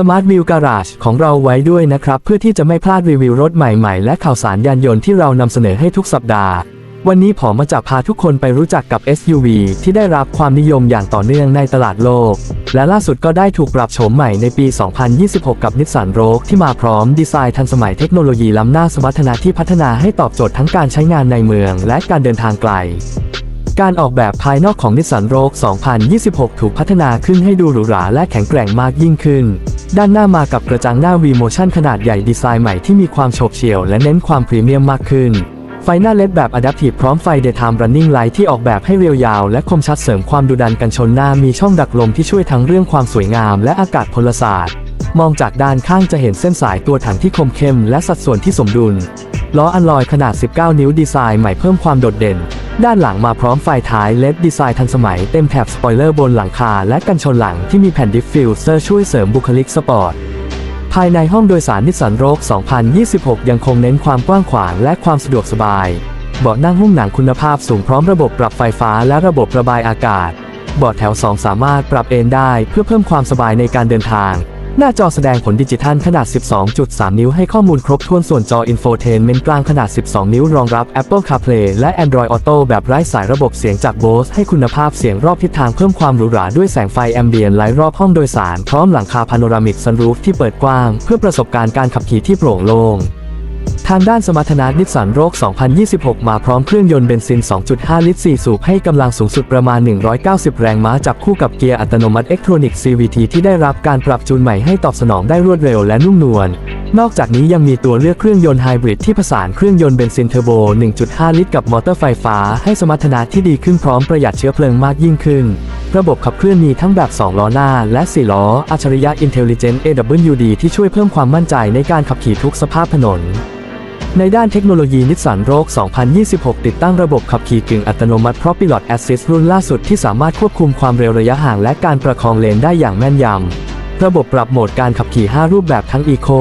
Smart View Garage ของเราไว้ด้วยนะครับ เพื่อที่จะไม่พลาดรีวิวรถใหม่ๆ และข่าวสารยานยนต์ที่เรานำเสนอให้ทุกสัปดาห์ วันนี้ผมมาจะพาทุกคนไปรู้จักกับ SUV ที่ได้รับความนิยมอย่างต่อเนื่องในตลาดโลก และล่าสุดก็ได้ถูกปรับโฉมใหม่ในปี 2026 กับ Nissan Rogue ที่มาพร้อมดีไซน์ทันสมัยเทคโนโลยีล้ำหน้าสมรรถนะที่พัฒนาให้ตอบโจทย์ทั้งการใช้งานในเมือง และการเดินทางไกลการออกแบบภายนอกของ Nissan Rogue 2026 ถูกพัฒนาขึ้นให้ดูหรูหราและแข็งแกร่งมากยิ่งขึ้น ด้านหน้ามากับกระจังหน้า V-Motion ขนาดใหญ่ดีไซน์ใหม่ที่มีความโฉบเฉี่ยวและเน้นความพรีเมียมมากขึ้น ไฟหน้าเลดแบบ Adaptive พร้อมไฟ Daytime Running Light ที่ออกแบบให้เรียวยาวและคมชัดเสริมความดุดันกันชนหน้ามีช่องดักลมที่ช่วยทั้งเรื่องความสวยงามและอากาศพลศาสตร์ มองจากด้านข้างจะเห็นเส้นสายตัวถังที่คมเข้มและสัดส่วนที่สมดุลล้ออัลลอยขนาด 19 นิ้วดีไซน์ใหม่เพิ่มความโดดเด่น ด้านหลังมาพร้อมไฟท้ายเล็ดดีไซน์ทันสมัยเต็มแถบสปอยเลอร์บนหลังคาและกันชนหลังที่มีแผ่นดิฟฟิวเซอร์ช่วยเสริมบุคลิกสปอร์ต ภายในห้องโดยสารนิสสันโรก2026 ยังคงเน้นความกว้างขวางและความสะดวกสบาย เบาะนั่งหุ้มหนังคุณภาพสูงพร้อมระบบปรับไฟฟ้าและระบบระบายอากาศ เบาะแถว 2 สามารถปรับเอนได้เพื่อเพิ่มความสบายในการเดินทาง หน้าจอแสดงผลดิจิทัลขนาด 12.3 นิ้วให้ข้อมูลครบถ้วนส่วนจออินโฟเทนเมนต์กลางขนาด 12 นิ้วรองรับ Apple CarPlay และ Android Auto แบบไร้สายระบบเสียงจาก Bose ให้คุณภาพเสียงรอบทิศทางเพิ่มความหรูหราด้วยแสงไฟแอมเบียนไลท์รอบห้องโดยสาร พร้อมหลังคาพาโนรามิกซันรูฟที่เปิดกว้าง เพื่อประสบการณ์การขับขี่ที่โปร่งโล่ง ทางด้านสมรรถนะนิสสันโรก 2026 มาพร้อมเครื่องยนต์เบนซิน 2.5 ลิตร 4 สูบให้กำลังสูงสุดประมาณ 190 แรงม้าจับคู่กับเกียร์อัตโนมัติ Electronic CVT ที่ได้รับการปรับจูนใหม่ให้ตอบสนองได้รวดเร็วและนุ่มนวล นอกจากนี้ยังมีตัวเลือกเครื่องยนต์ไฮบริดที่ผสานเครื่องยนต์เบนซินเทอร์โบ 1.5 ลิตรกับมอเตอร์ไฟฟ้า ให้สมรรถนะที่ดีขึ้นพร้อมประหยัดเชื้อเพลิงมากยิ่งขึ้น ระบบขับเคลื่อนมีทั้งแบบ 2 ล้อหน้า และ 4 ล้อ อัจฉริยะ Intelligent AWD ที่ช่วยเพิ่มความมั่นใจในการขับขี่ทุกสภาพถนน ในด้านเทคโนโลยีนิสสันโรก 2026 ติดตั้งระบบขับขี่กึ่งอัตโนมัติ Propilot Assist รุ่นล่าสุดที่สามารถควบคุมความเร็วระยะห่างและการประคองเลนได้อย่างแม่นยำ ระบบปรับโหมดการขับขี่ 5 รูปแบบทั้ง Eco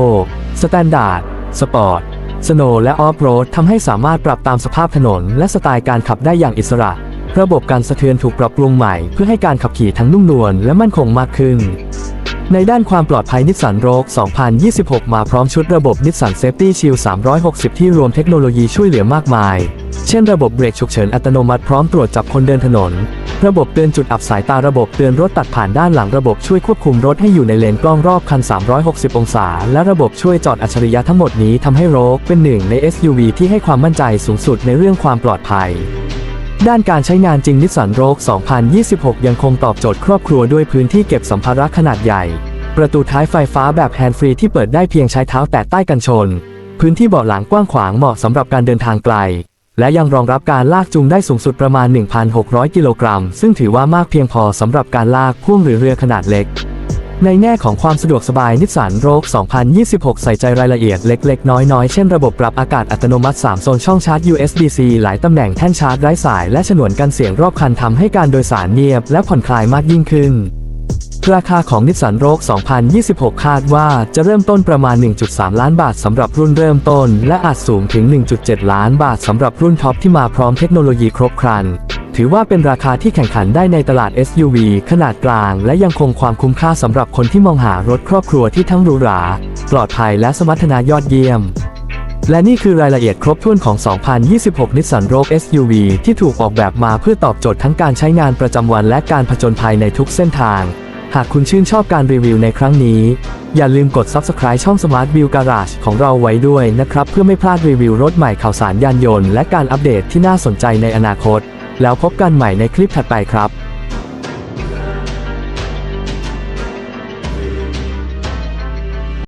Standard Sport Snow และ Off-road ทำให้สามารถปรับตามสภาพถนน และสไตล์การขับได้อย่างอิสระ ระบบการสะเทือนถูกปรับปรุงใหม่ เพื่อให้การขับขี่ทั้งนุ่มนวลและมั่นคงมากขึ้น ในด้านความปลอดภัยนิสสันโรก2026 มาพร้อมชุดระบบนิสสันเซฟตี้ชิล360 ที่รวมเทคโนโลยีช่วยเหลือมากมาย เช่นระบบเบรกฉุกเฉินอัตโนมัติพร้อมตรวจจับคนเดินถนน ระบบเตือนจุดอับสายตาระบบเตือนรถตัดผ่านด้านหลังระบบช่วยควบคุมรถให้อยู่ในเลนกล้องรอบคัน 360 องศา และระบบช่วยจอดอัจฉริยะทั้งหมดนี้ทำให้โรกเป็นหนึ่งใน SUV ที่ให้ความมั่นใจสูงสุดในเรื่องความปลอดภัย ด้านการใช้งานจริงนิสสันโรก2026 ยังคงตอบโจทย์ครอบครัวด้วยพื้นที่เก็บสัมภาระขนาดใหญ่ ประตูท้ายไฟฟ้าแบบแฮนด์ฟรีที่เปิดได้เพียงใช้เท้าแตะใต้กันชน พื้นที่เบาะหลังกว้างขวางเหมาะสำหรับการเดินทางไกล และยังรองรับการลากจูงได้สูงสุดประมาณ 1,600 กิโลกรัม ซึ่งถือว่ามากเพียงพอสำหรับการลากพ่วงหรือเรือขนาดเล็ก ในแง่ของความสะดวกสบายนิสสันโรก2026 ใส่ใจรายละเอียดเล็ก ๆ น้อย ๆ เช่นระบบปรับอากาศอัตโนมัติ 3 โซนช่องชาร์จ USB-C หลายตำแหน่งแท่นชาร์จไร้สาย และฉนวนกันเสียงรอบคันทำให้การโดยสารเงียบ และผ่อนคลายมากยิ่งขึ้น ราคาของนิสสันโรก2026 คาดว่าจะเริ่มต้นประมาณ 1.3 ล้านบาทสำหรับรุ่นเริ่มต้น และอาจสูงถึง 1.7 ล้านบาทสำหรับรุ่นท็อปที่มาพร้อมเทคโนโลยีครบครัน ถือว่าเป็นราคาที่แข่งขันได้ในตลาด SUV ขนาดกลาง และยังคงความคุ้มค่าสำหรับคนที่มองหารถครอบครัวที่ทั้งหรูหรา ปลอดภัยและสมรรถนะยอดเยี่ยม และนี่คือรายละเอียดครบถ้วนของ 2026 Nissan Rogue SUV ที่ถูกออกแบบมาเพื่อตอบโจทย์ทั้งการใช้งานประจำวันและการผจญภัยในทุกเส้นทาง หากคุณชื่นชอบการรีวิวในครั้งนี้ อย่าลืมกด Subscribe ช่อง Smart View Garage ของเราไว้ด้วยนะครับ เพื่อไม่พลาดรีวิวรถใหม่ข่าวสารยานยนต์และการอัปเดตที่น่าสนใจในอนาคต แล้วพบกันใหม่ในคลิปถัดไปครับ